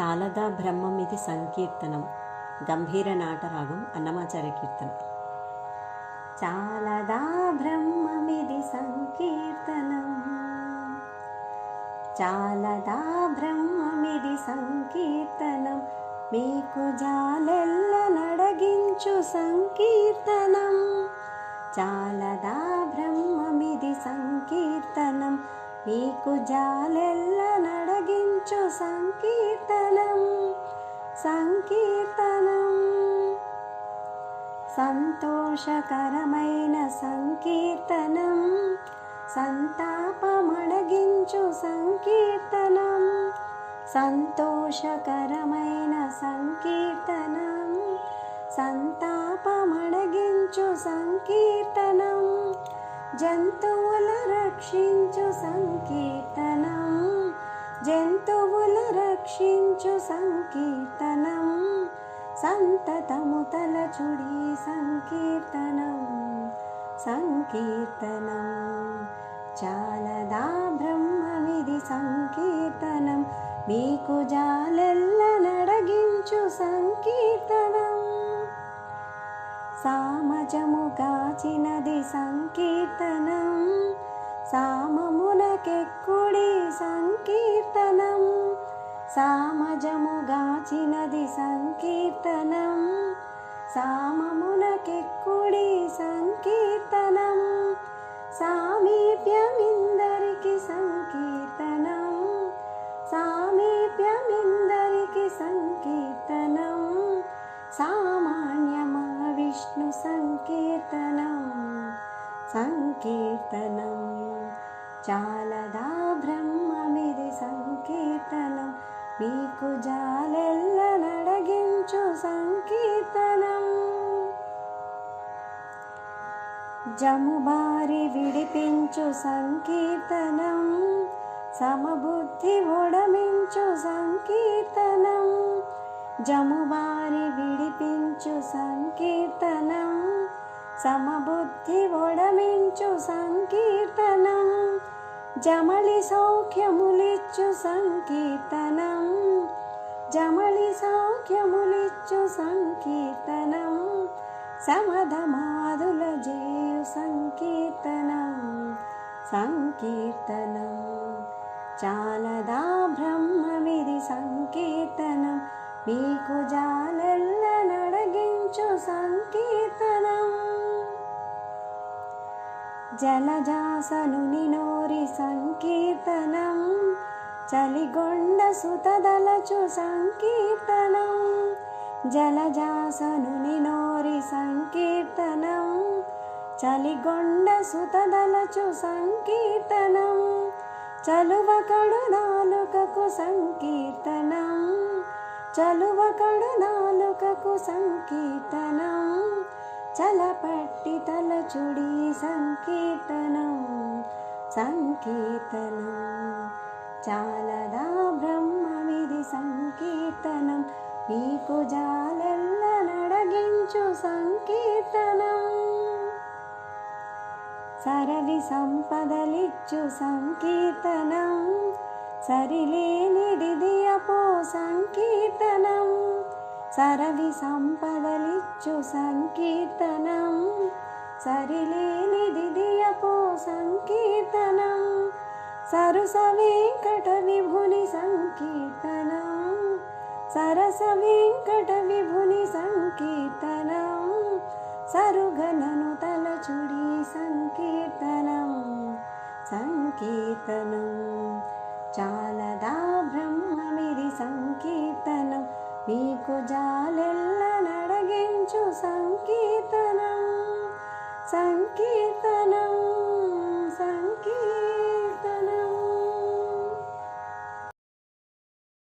చాలదా బ్రహ్మం ఇది సంకీర్తనం. గంభీర నాటరాగం అన్నమాచార్య కీర్తన. చాలదా బ్రహ్మమిది సంకీర్తనం. చాలదా బ్రహ్మమిది సంకీర్తనం. మీకు జాలెల్ల నడగించు సంకీర్తనం. చాలదా బ్రహ్మమిది సంకీర్తనం. నీకు జాలెల్ల నడగించు సంకీర్తనం సంకీర్తనం. సంతోషకరమైన సంకీర్తనం సంతాపమణగించు సంకీర్తనం. సంతోషకరమైన సంకీర్తనం సంతాపమణగించు సంకీర్తనం. జంతువుల రక్షించు సంకీర్తనం జంతువుల రక్షించు సంకీర్తనం సంతతము తలచుడి సంకీర్తనం సంకీర్తనం చాలదా బ్రహ్మవిధి సంకీర్తనం మీకు జాలెల్ల నడగించు సంకీర్తనం సామజముగాచినది సంకీర్తనం సామమునకెక్కుడి సంకీర్తనం సామజముగాచినది సంకీర్తనం సామమునకెక్కుడి సంకీర్తనం సామీప్యమిందరికి సంకీర్తనం. చాలదా బ్రహ్మమిది సంకీర్తనం. మీకు జాలెల్ల నడగించు సంకీర్తనం. జముబారి విడిపించు సంకీర్తనం. సమబుద్ధి ఒడమించు సంకీర్తనం. జముబారి విడిపించు సంకీర్తనం. సమబుద్ధి ఒడమించు సంకీర్తనం జమలి సౌఖ్యములిచ్చు సంకీర్తనం జమలి సౌఖ్యములిచ్చు సంకీర్తనం సమధమాదుల జేయు సంకీర్తనం సంకీర్తనం చాలదా బ్రహ్మవిధి సంకీర్తనం మీకు జాలెల్ల నడగించు సంకీర్తనం జలజాసనుని నోరి సంకీర్తనం చలిగొండ సుతదలచు సంకీర్తనం. జలజాసనుని నోరి సంకీర్తనం చలిగొండ సుతదలచు సంకీర్తనం. చలువకడు నాలుకకు సంకీర్తనం చలువకడు నాలుకకు సంకీర్తనం. చలపట్టి తలచుడి సంకీర్తనం సంకీర్తనం. చాలదా బ్రహ్మవిధి సంకీర్తనం మీకు జాలెల్ల నడగించు సంకీర్తనం. సరవి సంపదలిచ్చు సంకీర్తనం సరిలేనిది అపో సంకీర్తనం. सरविसंपद लिच्छु संकीर्तनं। सरिले नियपो संकीर्तनम् सरसवेङ्कटविभुनि संकीर्तन। सरस्वकटविभुनि संकीर्तनम् सरुघननुतलचुडी संकीर्तनम् संकीर्तन। चालदा ब्रह्मविरि संकीर्तनम् మీకు జాలెల్ల నడగించు సంకీర్తనం సంకీర్తనం.